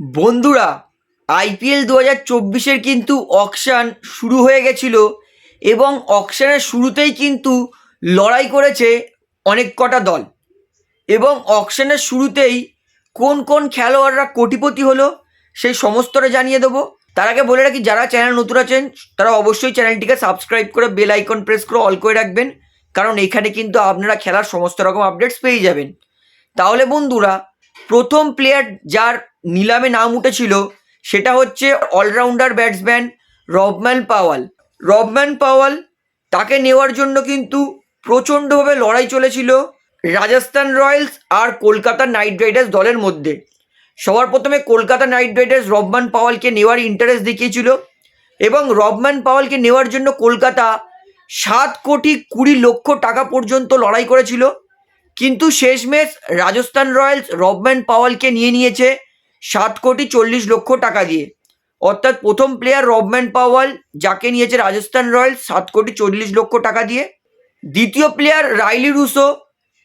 বন্ধুরা আইপিএল দু হাজার চব্বিশের কিন্তু অকশান শুরু হয়ে গেছিল এবং অকশানের শুরুতেই কিন্তু লড়াই করেছে অনেক কটা দল। এবং অকশানের শুরুতেই কোন কোন খেলোয়াড়রা কোটিপতি হলো সেই সমস্তটা জানিয়ে দেবো। তার আগে বলে রাখি, যারা চ্যানেল নতুন আছেন, তারা অবশ্যই চ্যানেলটিকে সাবস্ক্রাইব করে বেল আইকন প্রেস করে অল করে রাখবেন। কারণ এখানে কিন্তু আপনারা খেলার সমস্ত রকম আপডেটস পেয়ে যাবেন। তাহলে বন্ধুরা প্রথম প্লেয়ার যার নিলামে নাম উঠেছিল, সেটা হচ্ছে allrounder batsman Rovman Powell. Rovman Powell তাকে নেওয়ার জন্য কিন্তু প্রচণ্ডভাবে লড়াই চলেছিল রাজস্থান রয়্যালস আর কলকাতা নাইট রাইডার্স দলের মধ্যে। সবার প্রথমে কলকাতা নাইট রাইডার্স রবম্যান পাওয়ালকে নেওয়ার ইন্টারেস্ট দেখিয়েছিল এবং রবম্যান পাওয়ালকে নেওয়ার জন্য কলকাতা সাত কোটি কুড়ি লক্ষ টাকা পর্যন্ত লড়াই করেছিল। কিন্তু শেষমেশ রাজস্থান রয়্যালস রবম্যান পাওয়ালকে নিয়ে নিয়েছে সাত কোটি চল্লিশ লক্ষ টাকা দিয়ে। অর্থাৎ প্রথম প্লেয়ার রবম্যান পাওয়াল, যাকে নিয়েছে রাজস্থান রয়্যালস সাত কোটি চল্লিশ লক্ষ টাকা দিয়ে। দ্বিতীয় প্লেয়ার রাইলি রুসো,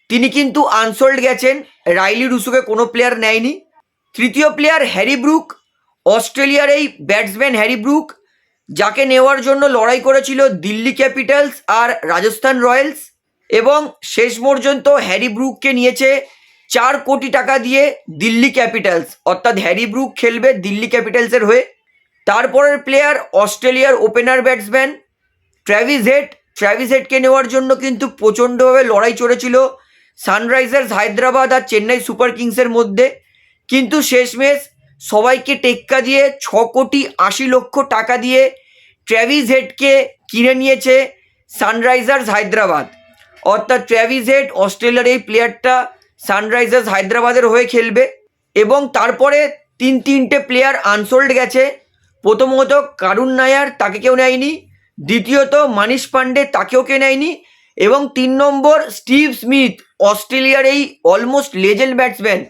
তিনি কিন্তু আনসোল্ড গেছেন, রাইলি রুসোকে কোনো প্লেয়ার নেয়নি। তৃতীয় প্লেয়ার হ্যারি ব্রুক, অস্ট্রেলিয়ার এই ব্যাটসম্যান হ্যারি ব্রুক, যাকে নেওয়ার জন্য লড়াই করেছিল দিল্লি ক্যাপিটালস আর রাজস্থান রয়্যালস। এবং শেষ পর্যন্ত হ্যারি ব্রুককে নিয়েছে চার কোটি টাকা দিয়ে দিল্লি ক্যাপিটালস। অর্থাৎ হ্যারি ব্রুক খেলবে দিল্লি ক্যাপিটালসের হয়ে। তারপরের প্লেয়ার অস্ট্রেলিয়ার opener batsman Travis Head Travis হেডকে নেওয়ার জন্য কিন্তু প্রচণ্ডভাবে লড়াই চলেছিল সানরাইজার্স হায়দ্রাবাদ আর চেন্নাই সুপার কিংসের মধ্যে। কিন্তু শেষমেশ সবাইকে টেক্কা দিয়ে ছ কোটি আশি লক্ষ টাকা দিয়ে ট্র্যাভিস হেডকে কিনে নিয়েছে সানরাইজার্স হায়দ্রাবাদ। অর্থাৎ ট্র্যাভিস হেড অস্ট্রেলিয়ার এই প্লেয়ারটা সানরাইজার্স হায়দ্রাবাদের হয়ে খেলবে এবং তারপরে তিন তিনটে প্লেয়ার আনসোল্ড গেছে। প্রথমত কারুন নায়ার, তাকে কেউ নেয়নি। দ্বিতীয়ত মানিশ পান্ডে, তাকেও কেউ নেয়নি। এবং তিন নম্বর স্টিভ স্মিথ, অস্ট্রেলিয়ার এই almost legend batsman.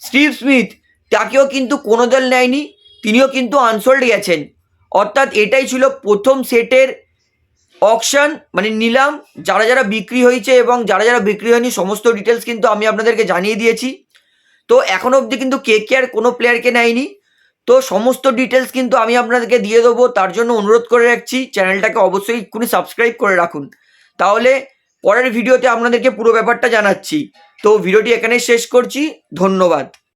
Steve Smith, তাকেও কিন্তু কোনো দল নেয়নি, তিনিও কিন্তু আনসোল্ড গেছেন। অর্থাৎ এটাই ছিল প্রথম সেটের অকশন মানে নিলাম, যারা যারা বিক্রি হয়েছে এবং যারা যারা বিক্রি হয়নি, সমস্ত ডিটেলস কিন্তু আমি আপনাদেরকে জানিয়ে দিয়েছি। তো এখনও অবধি কিন্তু কে কে আর কোনো প্লেয়ারকে নেয়নি। তো সমস্ত ডিটেলস কিন্তু আমি আপনাদেরকে দিয়ে দেবো, তার জন্য অনুরোধ করে রাখছি। চ্যানেলটাকে অবশ্যই এক্ষুনি সাবস্ক্রাইব করে রাখুন। তাহলে পরের ভিডিওতে আপনাদেরকে পুরো ব্যাপারটা জানাচ্ছি। তো ভিডিওটি এখানে শেষ করছি। ধন্যবাদ।